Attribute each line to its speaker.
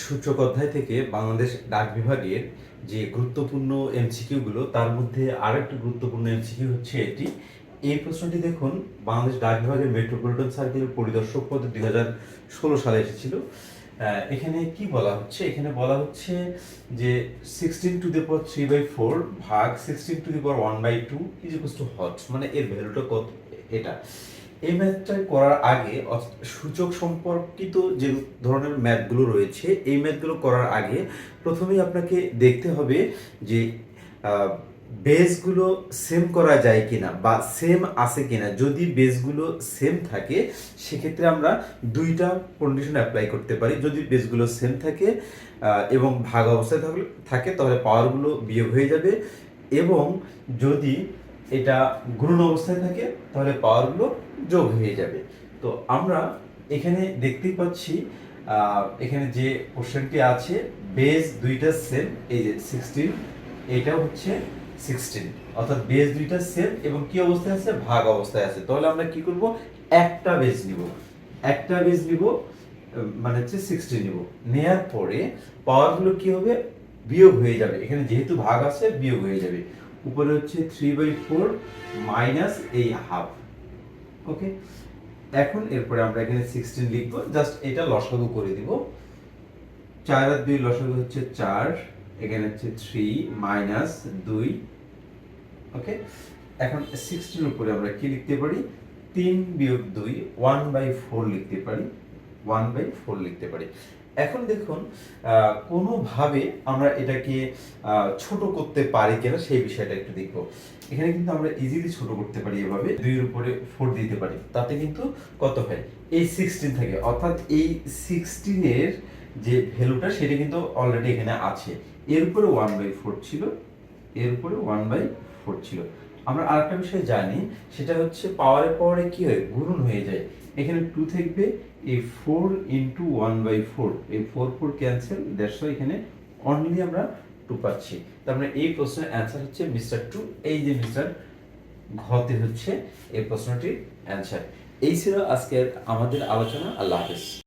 Speaker 1: সূচক অধ্যায় থেকে বাংলাদেশ ডাক বিভাগের যে গুরুত্বপূর্ণ এমসিকিউগুলো তার মধ্যে আরেকটি গুরুত্বপূর্ণ এমসিকিউ হচ্ছে এটি। এই প্রশ্নটি দেখুন, বাংলাদেশ ডাক বিভাগের মেট্রোপলিটন সার্কেল পরিদর্শক পদে দুই হাজার ষোলো সালে এসেছিল। এখানে কি বলা হচ্ছে? এখানে বলা হচ্ছে যে sixteen to the power three by four ভাগ sixteen to the power one by two is equal to hot মানে এর ভ্যালুটা কত? এটা। এই ম্যাথটা করার আগে সূচক সম্পর্কিত যে ধরনের ম্যাথগুলো রয়েছে, এই ম্যাথগুলো করার আগে প্রথমেই আপনাকে দেখতে হবে যে বেসগুলো সেম করা যায় কিনা বা সেম আছে কিনা। যদি বেসগুলো সেম থাকে, সেক্ষেত্রে আমরা দুইটা কন্ডিশন অ্যাপ্লাই করতে পারি। যদি বেসগুলো সেম থাকে এবং ভাগ অবস্থায় থাকলে, থাকে, তাহলে পাওয়ারগুলো বিয়োগ হয়ে যাবে। এবং যদি এটা গুণন অবস্থায় থাকে, তাহলে পাওয়ারগুলো যোগ হয়ে যাবে। তো আমরা এখানে দেখতেই পাচ্ছি এখানে যে কোশ্চেনটি আছে বেস দুইটা সেম এই যে সিক্সটিন এটা হচ্ছে সিক্সটিন অর্থাৎ বেস দুইটা সেম এবং কি অবস্থায় আছে? ভাগ অবস্থায় আছে। তাহলে আমরা কি করব? একটা বেস নিব। একটা বেস নিব মানে হচ্ছে সিক্সটি নিব। নেয়ার পরে পাওয়ারগুলো কি হবে? বিয়োগ হয়ে যাবে। এখানে যেহেতু ভাগ আছে, বিয়োগ হয়ে যাবে। উপরে হচ্ছে থ্রি বাই ফোর মাইনাস এই হাফ ওকে এখন এরপরে আমরা এখানে সিক্সটিন লিখব। জাস্ট এটা লসাগু করে দিব। চার আর দুই লসাগু হচ্ছে চার। এখানে হচ্ছে থ্রি মাইনাস দুই। ওকে এখন সিক্সটির উপরে আমরা কি লিখতে পারি? তিন বিয়োগ দুই ওয়ান বাই ফোর লিখতে পারি। ওয়ান বাই ফোর লিখতে পারি। এখন দেখুন কোনোভাবে আমরা এটাকে ছোট করতে পারি কিনা সেই বিষয়টা একটু দেখব। এখানে কিন্তু আমরা ইজিলি ছোট করতে পারি এভাবে, দুইয়ের উপরে ফোর দিতে পারি। তাতে কিন্তু কত হয়? এই সিক্সটিন থাকে। অর্থাৎ এই সিক্সটিনের যে ভ্যালুটা সেটা কিন্তু অলরেডি এখানে আছে। এর উপরে ওয়ান বাই ফোর ছিল, এর উপরে ওয়ান বাই ফোর ছিল। আমরা আরেকটা বিষয় জানি, সেটা হচ্ছে পাওয়ারে পাওয়ারে কি হয়? গুণন হয়ে যায়। এখানে টু থাকবে, এই four into one by four এই ফোর ফোর ক্যান্সেল দেড়শো এখানে অনলি আমরা টু পাচ্ছি। তার মানে এই প্রশ্নের অ্যান্সার হচ্ছে মিস্টার টু এই যে মিস্টার ঘতে হচ্ছে এই প্রশ্নটির অ্যান্সার এই ছিল আজকের আমাদের আলোচনা, আল্লাহ হাফেজ।